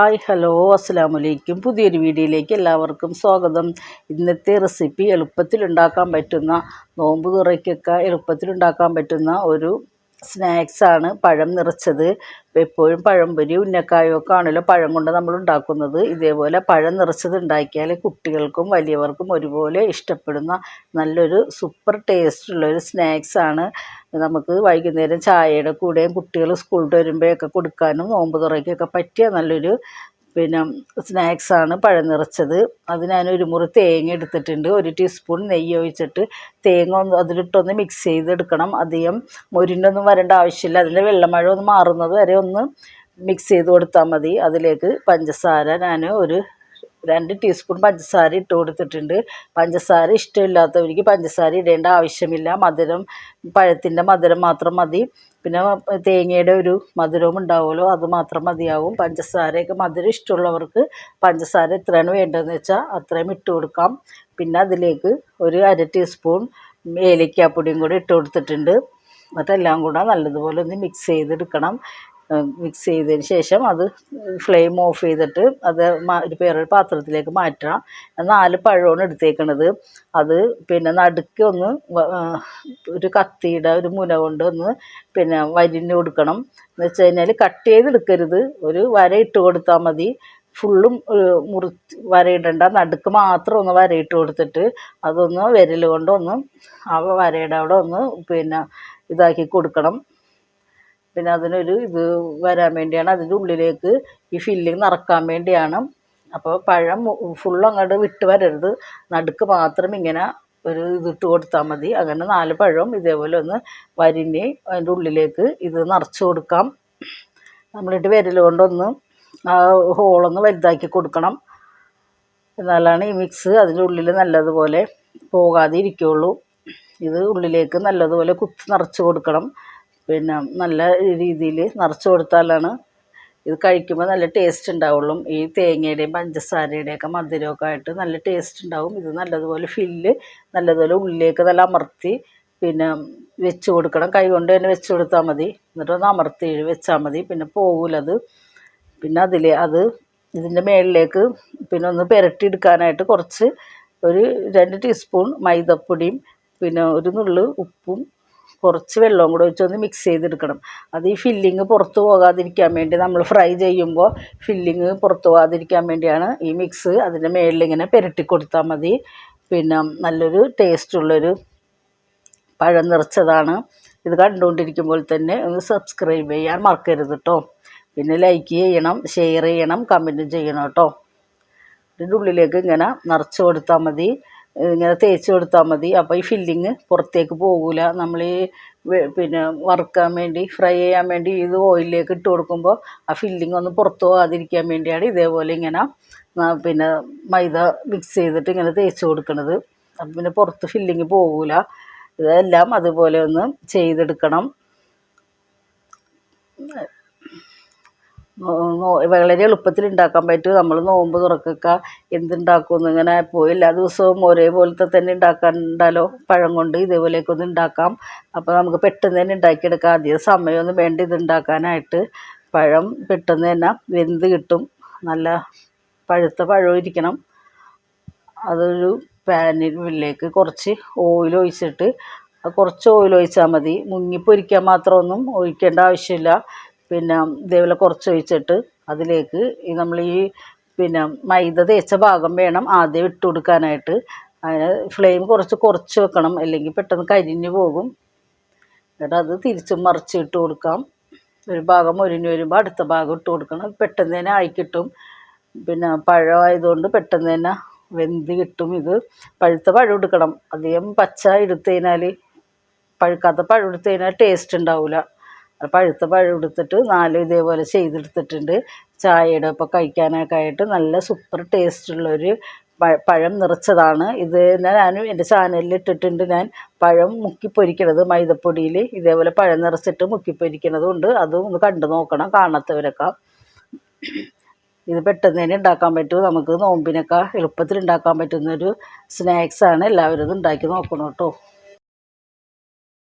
Hi hello അസ്സാം വലൈക്കും പുതിയൊരു വീഡിയോയിലേക്ക് എല്ലാവർക്കും സ്വാഗതം. ഇന്നത്തെ റെസിപ്പി എളുപ്പത്തിൽ ഉണ്ടാക്കാൻ പറ്റുന്ന നോമ്പ് തുറയ്ക്കൊക്കെ എളുപ്പത്തിൽ ഉണ്ടാക്കാൻ പറ്റുന്ന ഒരു സ്നാക്സാണ് പഴം നിറച്ചത്. എപ്പോഴും പഴംപൊരി ഉന്നക്കായും ഒക്കെ ആണല്ലോ പഴം കൊണ്ട് നമ്മൾ ഉണ്ടാക്കുന്നത്. ഇതേപോലെ പഴം നിറച്ചത് ഉണ്ടാക്കിയാൽ കുട്ടികൾക്കും വലിയവർക്കും ഒരുപോലെ ഇഷ്ടപ്പെടുന്ന നല്ലൊരു സൂപ്പർ ടേസ്റ്റുള്ളൊരു സ്നാക്സാണ്. നമുക്ക് വൈകുന്നേരം ചായയുടെ കൂടെയും കുട്ടികൾ സ്കൂളിൽ വരുമ്പോഴൊക്കെ കൊടുക്കാനും നോമ്പ് തുറയ്ക്കൊക്കെ പറ്റിയ നല്ലൊരു പിന്നെ സ്നാക്സാണ് പഴം നിറച്ചത്. അത് ഞാനൊരു മുറി തേങ്ങ എടുത്തിട്ടുണ്ട്. ഒരു ടീസ്പൂൺ നെയ്യ് ഒഴിച്ചിട്ട് തേങ്ങ ഒന്ന് അതിലിട്ടൊന്ന് മിക്സ് ചെയ്തെടുക്കണം. അധികം മൊരിഞ്ഞൊന്നും വരേണ്ട ആവശ്യമില്ല. അതിന്റെ വെള്ളമഴ ഒന്ന് മാറുന്നത് വരെ ഒന്ന് മിക്സ് ചെയ്ത് കൊടുത്താൽ മതി. അതിലേക്ക് പഞ്ചസാര ഞാൻ ഒരു രണ്ട് ടീസ്പൂൺ പഞ്ചസാര ഇട്ട് കൊടുത്തിട്ടുണ്ട്. പഞ്ചസാര ഇഷ്ടമില്ലാത്തവർക്ക് പഞ്ചസാര ഇടേണ്ട ആവശ്യമില്ല. മധുരം പഴത്തിന്റെ മധുരം മാത്രം മതി. പിന്നെ തേങ്ങയുടെ ഒരു മധുരവും ഉണ്ടാവുമല്ലോ അത് മാത്രം മതിയാവും. പഞ്ചസാരയൊക്കെ മധുരം ഇഷ്ടമുള്ളവർക്ക് പഞ്ചസാര എത്രയാണ് വേണ്ടതെന്ന് വെച്ചാൽ അത്രയും ഇട്ട് കൊടുക്കാം. പിന്നെ അതിലേക്ക് ഒരു അര ടീസ്പൂൺ ഏലക്കാപ്പൊടിയും കൂടി ഇട്ട് കൊടുത്തിട്ടുണ്ട്. എന്നിട്ടെല്ലാം കൂടെ നല്ലതുപോലെ ഒന്ന് മിക്സ് ചെയ്തെടുക്കണം. മിക്സ് ചെയ്തതിന് ശേഷം അത് ഫ്ലെയിം ഓഫ് ചെയ്തിട്ട് അത് ഒരു വേറൊരു പാത്രത്തിലേക്ക് മാറ്റണം. നാല് പഴമാണ് എടുത്തേക്കണത്. അത് പിന്നെ നടുക്ക് ഒന്ന് ഒരു കത്തിയുടെ ഒരു മുന കൊണ്ട് ഒന്ന് പിന്നെ വരിഞ്ഞ് കൊടുക്കണം. എന്ന് വെച്ച് കഴിഞ്ഞാൽ കട്ട് ചെയ്തെടുക്കരുത് ഒരു വര ഇട്ട് കൊടുത്താൽ മതി. ഫുള്ളും മുറി വരയിടണ്ട. നടുക്ക് മാത്രം ഒന്ന് വരയിട്ട് കൊടുത്തിട്ട് അതൊന്ന് വിരൽ കൊണ്ടൊന്ന് ആ വരയുടെ അവിടെ ഒന്ന് പിന്നെ ഇതാക്കി കൊടുക്കണം. പിന്നെ അതിനൊരു ഇത് വരാൻ വേണ്ടിയാണ് അതിന്റെ ഉള്ളിലേക്ക് ഈ ഫില്ലിങ് നിറക്കാൻ വേണ്ടിയാണ്. അപ്പോൾ പഴം ഫുൾ അങ്ങോട്ട് വിട്ട് വരരുത്. നടുക്ക് മാത്രം ഇങ്ങനെ ഒരു ഇതിട്ട് കൊടുത്താൽ മതി. അങ്ങനെ നാല് പഴവും ഇതേപോലെ ഒന്ന് വരിഞ്ഞ് അതിന്റെ ഉള്ളിലേക്ക് ഇത് നിറച്ച് കൊടുക്കാം. നമ്മളിട്ട് വിരൽ കൊണ്ടൊന്ന് ആ ഹോളൊന്ന് വലുതാക്കി കൊടുക്കണം. എന്നാലാണ് ഈ മിക്സ് അതിന്റെ ഉള്ളിൽ നല്ലതുപോലെ പോകാതെ ഇരിക്കുകയുള്ളൂ ഇത് ഉള്ളിലേക്ക് നല്ലതുപോലെ കുത്തി നിറച്ച് കൊടുക്കണം. പിന്നെ നല്ല രീതിയിൽ നിറച്ച് കൊടുത്താലാണ് ഇത് കഴിക്കുമ്പോൾ നല്ല ടേസ്റ്റ് ഉണ്ടാവുള്ളൂ. ഈ തേങ്ങയുടെയും പഞ്ചസാരയുടെയൊക്കെ മധുരമൊക്കെ ആയിട്ട് നല്ല ടേസ്റ്റ് ഉണ്ടാവും. ഇത് നല്ലതുപോലെ ഫില്ല് നല്ലതുപോലെ ഉള്ളിലേക്ക് നല്ല അമർത്തി പിന്നെ വെച്ച് കൊടുക്കണം. കൈ കൊണ്ട് തന്നെ വെച്ച് കൊടുത്താൽ മതി. എന്നിട്ട് ഒന്ന് അമർത്തി വെച്ചാൽ മതി. പിന്നെ പോകില്ലത് പിന്നെ അതിൽ അത് ഇതിന്റെ മുകളിലേക്ക് പിന്നെ ഒന്ന് പുരട്ടിയെടുക്കാനായിട്ട് കുറച്ച് ഒരു രണ്ട് ടീസ്പൂൺ മൈദപ്പൊടിയും പിന്നെ ഒരു നുള്ളു ഉപ്പും കുറച്ച് വെള്ളവും കൂടെ ഒഴിച്ചൊന്ന് മിക്സ് ചെയ്തെടുക്കണം. അത് ഈ ഫില്ലിങ് പുറത്ത് പോകാതിരിക്കാൻ വേണ്ടി നമ്മൾ ഫ്രൈ ചെയ്യുമ്പോൾ ഫില്ലിങ് പുറത്ത് പോകാതിരിക്കാൻ വേണ്ടിയാണ് ഈ മിക്സ് അതിന്റെ മേളിലിങ്ങനെ പുരട്ടി കൊടുത്താൽ മതി. പിന്നെ നല്ലൊരു ടേസ്റ്റുള്ളൊരു പഴം നിറച്ചതാണ്. ഇത് കണ്ടുകൊണ്ടിരിക്കുമ്പോൾ തന്നെ ഒന്ന് സബ്സ്ക്രൈബ് ചെയ്യാൻ മറക്കരുത് കേട്ടോ പിന്നെ ലൈക്ക് ചെയ്യണം ഷെയർ ചെയ്യണം കമന്റും ചെയ്യണം കേട്ടോ ഇതിന്റെ ഉള്ളിലേക്ക് ഇങ്ങനെ നിറച്ച് കൊടുത്താൽ മതി. ഇങ്ങനെ തേച്ച് കൊടുത്താൽ മതി. അപ്പോൾ ഈ ഫില്ലിങ് പുറത്തേക്ക് പോകില്ല നമ്മൾ ഈ പിന്നെ വറുക്കാൻ വേണ്ടി ഫ്രൈ ചെയ്യാൻ വേണ്ടി ഇത് ഓയിലിലേക്ക് ഇട്ട് കൊടുക്കുമ്പോൾ ആ ഫില്ലിങ് ഒന്ന് പുറത്ത് പോകാതിരിക്കാൻ വേണ്ടിയാണ് ഇതേപോലെ ഇങ്ങനെ പിന്നെ മൈദ മിക്സ് ചെയ്തിട്ട് ഇങ്ങനെ തേച്ച് കൊടുക്കുന്നത് അപ്പം പിന്നെ പുറത്ത് ഫില്ലിങ് പോകില്ല ഇതെല്ലാം അതുപോലെ ഒന്ന് ചെയ്തെടുക്കണം. വളരെ എളുപ്പത്തിൽ ഉണ്ടാക്കാൻ പറ്റും. നമ്മൾ നോമ്പ് തുറക്കൊക്കെ എന്തുണ്ടാക്കുമെന്ന് ഇങ്ങനെ പോയി എല്ലാ ദിവസവും ഒരേപോലത്തെ തന്നെ ഉണ്ടാക്കാനുണ്ടല്ലോ പഴം കൊണ്ട് ഇതേപോലെയൊക്കെ ഒന്ന് ഉണ്ടാക്കാം അപ്പോൾ നമുക്ക് പെട്ടെന്ന് തന്നെ ഉണ്ടാക്കിയെടുക്കാം അധികം സമയമൊന്നും വേണ്ട ഇതുണ്ടാക്കാനായിട്ട് പഴം പെട്ടെന്ന് തന്നെ വെന്ത് കിട്ടും. നല്ല പഴുത്ത പഴം ഇരിക്കണം. അതൊരു പാനിലേക്ക് കുറച്ച് ഓയിൽ ഒഴിച്ചിട്ട് കുറച്ച് ഓയിൽ ഒഴിച്ചാൽ മതി. മുങ്ങിപ്പൊരിക്കാൻ മാത്രമൊന്നും ഒഴിക്കേണ്ട ആവശ്യമില്ല. പിന്നെ ഇതേപോലെ കുറച്ച് ഒഴിച്ചിട്ട് അതിലേക്ക് ഈ നമ്മൾ ഈ പിന്നെ മൈദ തേച്ച ഭാഗം വേണം ആദ്യം ഇട്ട് കൊടുക്കാനായിട്ട്. അതിന് ഫ്ലെയിം കുറച്ച് കുറച്ച് വെക്കണം. അല്ലെങ്കിൽ പെട്ടെന്ന് കരിഞ്ഞു പോകും. എന്നിട്ട് അത് തിരിച്ചും മറിച്ച് ഇട്ട് കൊടുക്കാം. ഒരു ഭാഗം മൊരിഞ്ഞ് വരുമ്പോൾ അടുത്ത ഭാഗം ഇട്ട് കൊടുക്കണം. പെട്ടെന്ന് തന്നെ ആയി കിട്ടും. പിന്നെ പഴമായതുകൊണ്ട് പെട്ടെന്ന് തന്നെ വെന്ത് കിട്ടും ഇത്. പഴുത്ത പഴം എടുക്കണം. അധികം പച്ച എടുത്തു കഴിഞ്ഞാൽ പഴുക്കാത്ത പഴം എടുത്തു കഴിഞ്ഞാൽ ടേസ്റ്റ് ഉണ്ടാവില്ല പഴുത്ത പഴം എടുത്തിട്ട് നാല് ഇതേപോലെ ചെയ്തെടുത്തിട്ടുണ്ട്. ചായയുടെ ഒപ്പം കഴിക്കാനൊക്കെ ആയിട്ട് നല്ല സൂപ്പർ ടേസ്റ്റുള്ളൊരു പഴം നിറച്ചതാണ്. ഇത് ഞാൻ എന്റെ ചാനലിൽ ഇട്ടിട്ടുണ്ട് ഞാൻ. പഴം മുക്കി പൊരിക്കണത് മൈദപ്പൊടിയിൽ ഇതേപോലെ പഴം നിറച്ചിട്ട് മുക്കി പൊരിക്കണതുണ്ട് അതും ഒന്ന് കണ്ടു നോക്കണം കാണാത്തവരൊക്കെ. ഇത് പെട്ടെന്ന് തന്നെ ഉണ്ടാക്കാൻ പറ്റും. നമുക്ക് നോമ്പിനൊക്കെ എളുപ്പത്തിൽ ഉണ്ടാക്കാൻ പറ്റുന്നൊരു സ്നാക്സാണ് എല്ലാവരും ഇത് ഉണ്ടാക്കി നോക്കണം കേട്ടോ.